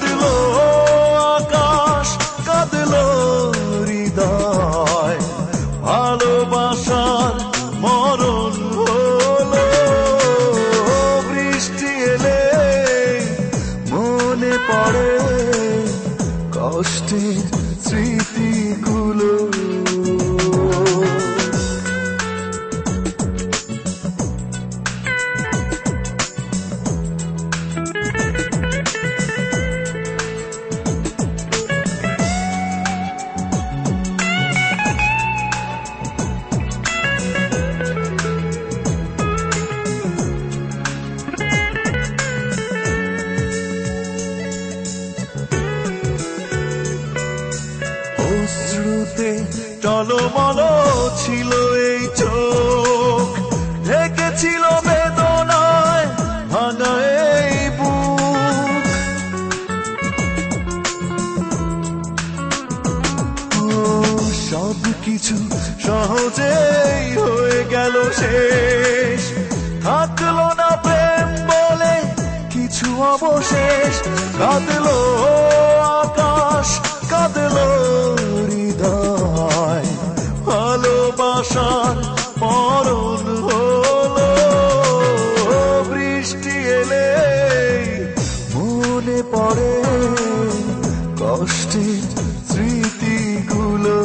কাঁদল আকাশ কাঁদল হৃদয়। ভালোবাসার মরণ হলো বৃষ্টি এলে মনে পড়ে কষ্টের স্মৃতিগুলো। অশ্রুতে টলমল ছিল এই চোখ। ঢেকেছিল বেদনায় ভাঙা এই সব কিছু সহজেই হয়ে গেল শেষ। থাকল না প্রেম বলে কিছু অবশেষ। কাঁদলো কষ্টের স্মৃতিগুলো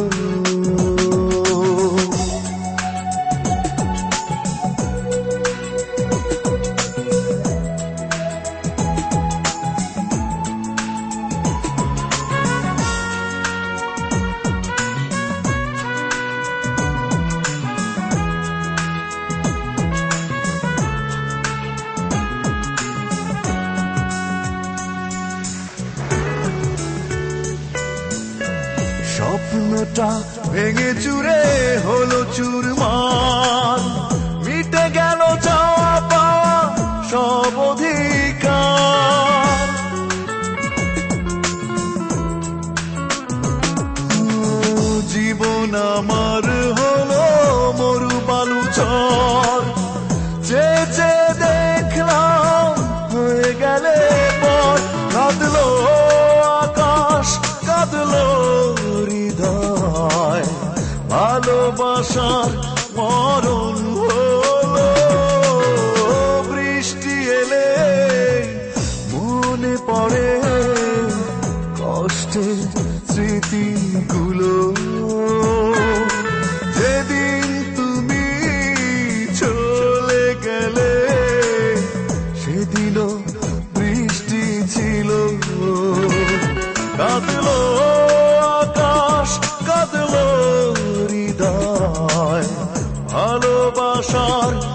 স্বপ্নটা ভেঙে চুরে হলো চুরমার। মিটে গেল চাওয়া পাওয়া সব অধিকার। জীবন আমার হলো মরু বালু চর ভালোবাসার মরণ বৃষ্টি এলে মনে পড়ে কষ্টের স্মৃতিগুলো। যেদিন তুমি চলে গেলে, সেদিনও বৃষ্টি ছিল। কাঁদলো ভালোবাসার